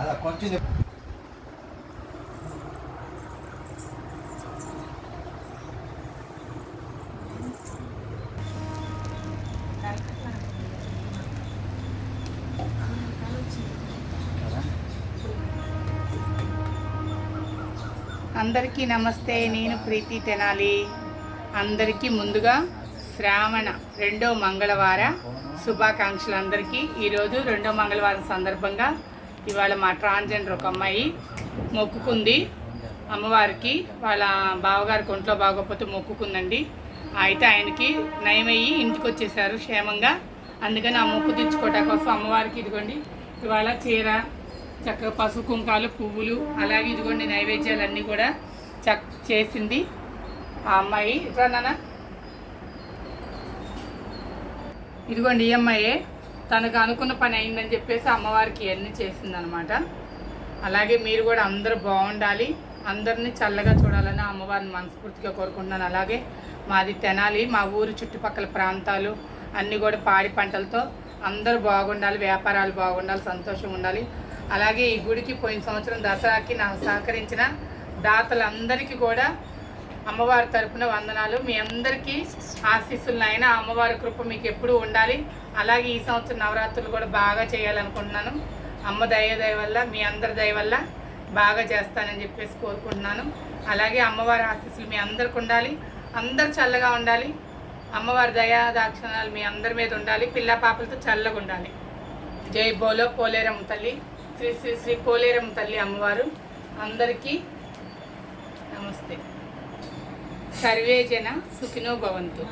కొంచెం అందరికీ నమస్తే నేను ప్రీతి తెనాలి. అందరికీ ముందుగా శ్రావణ రెండో మంగళవార శుభాకాంక్షలు అందరికీ. ఈరోజు రెండో మంగళవారం సందర్భంగా ఇవాళ మా ట్రాన్స్జెండర్ ఒక అమ్మాయి మొక్కుకుంది. అమ్మవారికి వాళ్ళ బావగారికి ఒంట్లో బాగోకపోతే మొక్కుకుందండి. అయితే ఆయనకి నయమయ్యి ఇంటికి వచ్చేసారు క్షేమంగా. అందుకని ఆ మొక్కు తెచ్చుకోవటం కోసం అమ్మవారికి ఇదిగోండి ఇవాళ చీర చక్కగా పసుపు కుంకాలు పువ్వులు అలాగే ఇదిగోండి నైవేద్యాలన్నీ కూడా చక్ చేసింది ఆ అమ్మాయి. ఇట్లా నాన్న. ఇదిగోండి ఈ అమ్మాయే. తనకు అనుకున్న పని అయిందని చెప్పేసి అమ్మవారికి ఇవన్నీ చేసిందనమాట. అలాగే మీరు కూడా అందరూ బాగుండాలి. అందరినీ చల్లగా చూడాలని అమ్మవారిని మనస్ఫూర్తిగా కోరుకుంటున్నాను. అలాగే మాది తెనాలి మా ఊరు చుట్టుపక్కల ప్రాంతాలు అన్నీ కూడా పాడి పంటలతో అందరూ బాగుండాలి వ్యాపారాలు బాగుండాలి సంతోషంగా ఉండాలి. అలాగే ఈ గుడికి పోయిన సంవత్సరం దసరాకి నాకు సహకరించిన దాతలందరికీ కూడా అమ్మవారి తరపున వందనాలు. మీ అందరికీ ఆశీస్సులు అయినా అమ్మవారి కృప మీకు ఎప్పుడూ ఉండాలి. అలాగే ఈ సంవత్సరం నవరాత్రులు కూడా బాగా చేయాలనుకుంటున్నాను. అమ్మ దయ దయ వల్ల మీ అందరి దయ వల్ల బాగా చేస్తానని చెప్పేసి కోరుకుంటున్నాను. అలాగే అమ్మవారి ఆశీస్సులు మీ అందరికి ఉండాలి. అందరు చల్లగా ఉండాలి. అమ్మవారి దయా దాక్షణాలు మీ అందరి మీద ఉండాలి. పిల్ల పాపలతో చల్లగా ఉండాలి. జై బోలో పోలేరమ్మ తల్లి. శ్రీ శ్రీ శ్రీ పోలేరమ్మ తల్లి అమ్మవారు. అందరికీ నమస్తే. సర్వేజన సుఖినో భవంతు.